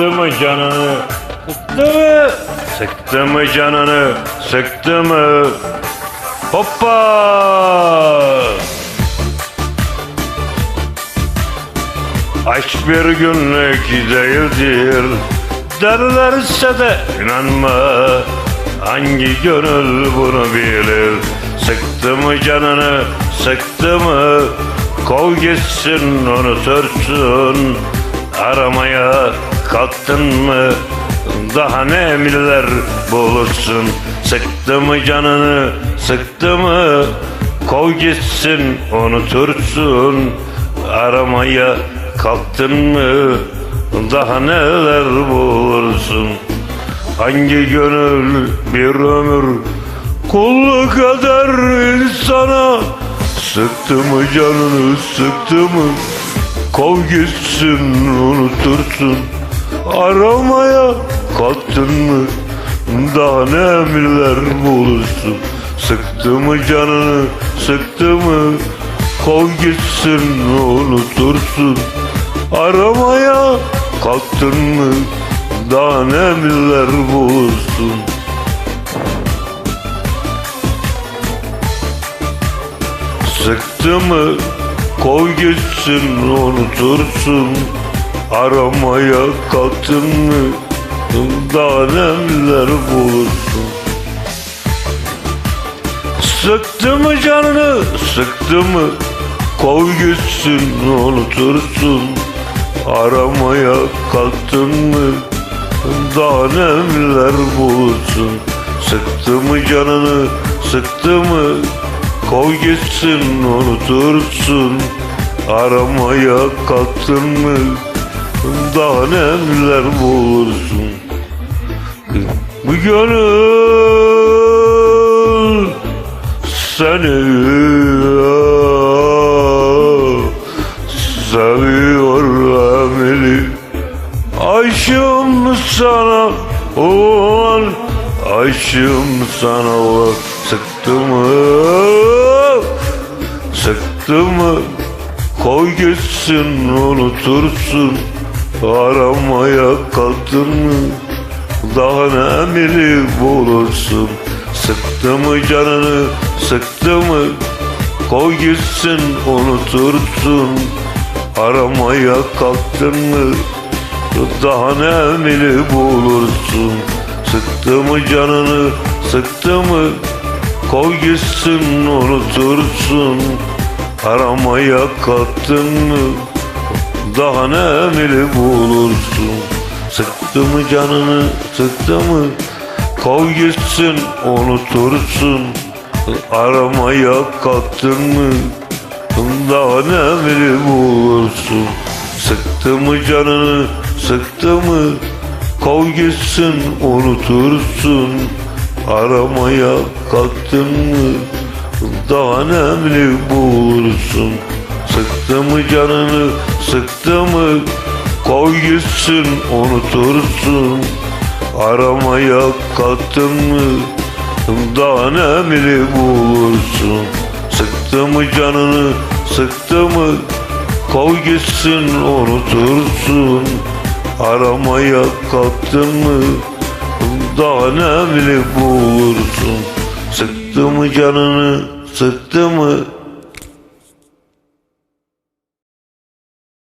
Sıktı mı canını? Sıktı mı? Sıktı mı canını? Sıktı mı? Hoppa! Aşk bir günlük değildir Derlerse de inanma Hangi gönül bunu bilir Sıktı mı canını sıktı mı Kov gitsin unutursun Aramaya kalktın mı? Daha ne emirler bulursun? Sıktı mı canını? Sıktı mı? Kov gitsin unutursun. Aramaya kalktın mı? Daha neler bulursun? Hangi gönül bir ömür Kulluk eder insana? Sıktı mı canını sıktı mı? Kov gitsin unutursun Aramaya kalktın mı? Daha ne emirler bulursun? Sıktı mı canını? Sıktı mı? Kov gitsin unutursun. Aramaya kalktın mı? Daha ne emirler bulursun? Sıktı mı? Kov gitsin unutursun Aramaya kalktın mı? Daha neler bulursun Sıktı mı canını? Sıktı mı? Kov gitsin unutursun. Aramaya kalktın mı? Daha neler bulursun Sıktı mı canını? Sıktı mı? Kov gitsin unutursun. Aramaya kalktın mı Daha neler bulursun. Bu gönül Seni Seviyor emeli Aşığım sana olan Aşığım sana olan Sıktı mı? Sıktı mı? Koy gitsin unutursun Aramaya kalktın mı? Daha ne emiri bulursun? Sıktı mı canını sıktı mı? Koy gitsin unutursun. Aramaya kalktın mı? Daha ne emiri bulursun? Sıktı mı canını sıktı mı? Koy gitsin unutursun. Aramaya kalktın mı Daha ne emiri bulursun Sıktı mı canını sıktı mı? Kov gitsin unutursun. Aramaya kalktın mı? Daha ne emiri bulursun Sıktı mı canını sıktı mı? Kov gitsin unutursun. Aramaya kalktın mı? Daha ne emri bulursun Sıktı mı canını sıktı mı? Kov gitsin unutursun. Aramaya kalktın mı? Daha ne emri bulursun. Sıktı mı canını sıktı mı? Kov gitsin unutursun. Aramaya kalktın mı? Daha ne emri bulursun. Sıktı mı canını sıktı mı